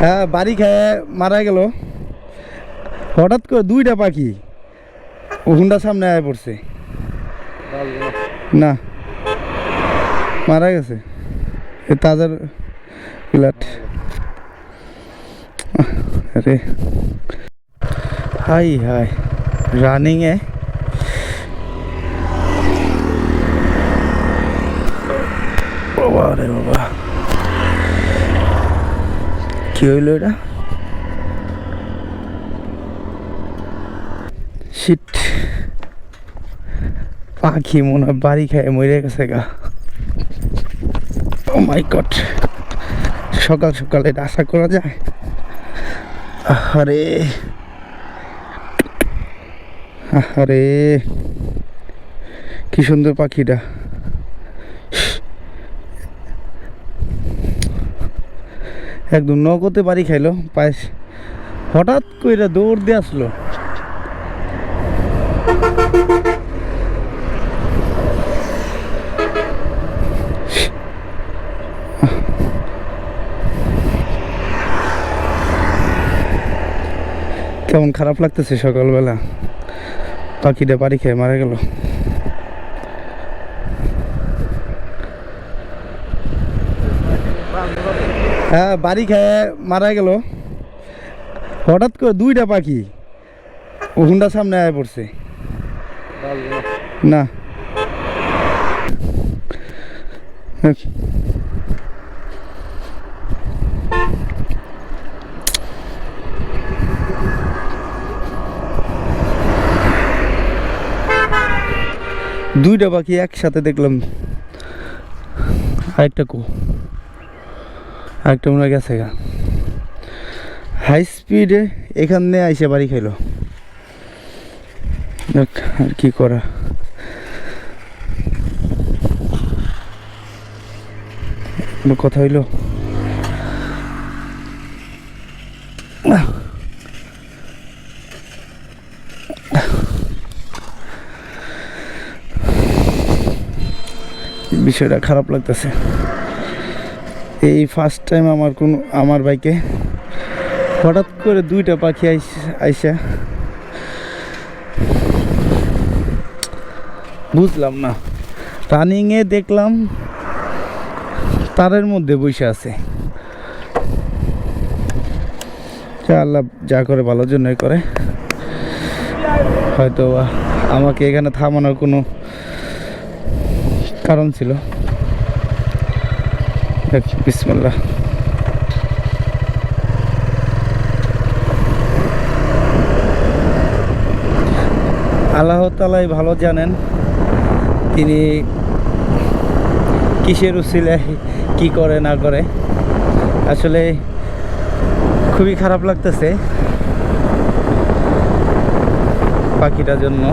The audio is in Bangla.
হ্যাঁ বাড়ি খেয়ে মারা গেল। হঠাৎ করে দুইটা পাখি হুন্ডা সামনে আয় পড়ছে। না, মারা গেছে। তাজার প্লাট আরে। হাই হাই। রানিংয়ে বাবা রে বাবা। কি হইল পাখি মনে হয় বাড়ি খায় মরে গেছে গা। ও মাই গড সকাল সকাল আশা করা যায়? আরে আরে কি সুন্দর পাখিটা। একদম নগদে বাড়ি খাইলো, পায়েস। হঠাৎ করে দৌড় দিয়ে আসলো। কেমন খারাপ লাগতেছে সকালবেলা? পাখিটা বাড়ি খেয়ে মারা গেল। হ্যাঁ বাড়ি খেয়ে মারা গেল। হঠাৎ করে দুইটা পাখি হুন্ডা সামনে আয় পড়ছে। না। দুইটা পাখি একসাথে দেখলাম। আরেকটা কো। আরেকটা মনে গেছে গা। হাই স্পিডে এখানে আইসে বাড়ি খাইলো। আর কি করা। কথা হইল? বিষয়টা খারাপ লাগতেছে। এই ফার্স্ট টাইম আমার কোন, আমার বাইকে হঠাৎ করে দুইটা পাখি আইস- বুঝলাম না। রানিংয়ে দেখলাম, তারের মধ্যে বসে আছে। আল্লাহ যা করে ভালোর জন্যই করে। হয়তো আমাকে এখানে থামানোর কোনো কারণ ছিল। বিসমিল্লাহ। আল্লাহ তালাই ভালো জানেন তিনি কিসের উচিলে কি করে, না করে। আসলে খুবই খারাপ লাগতেছে পাখিটার জন্য।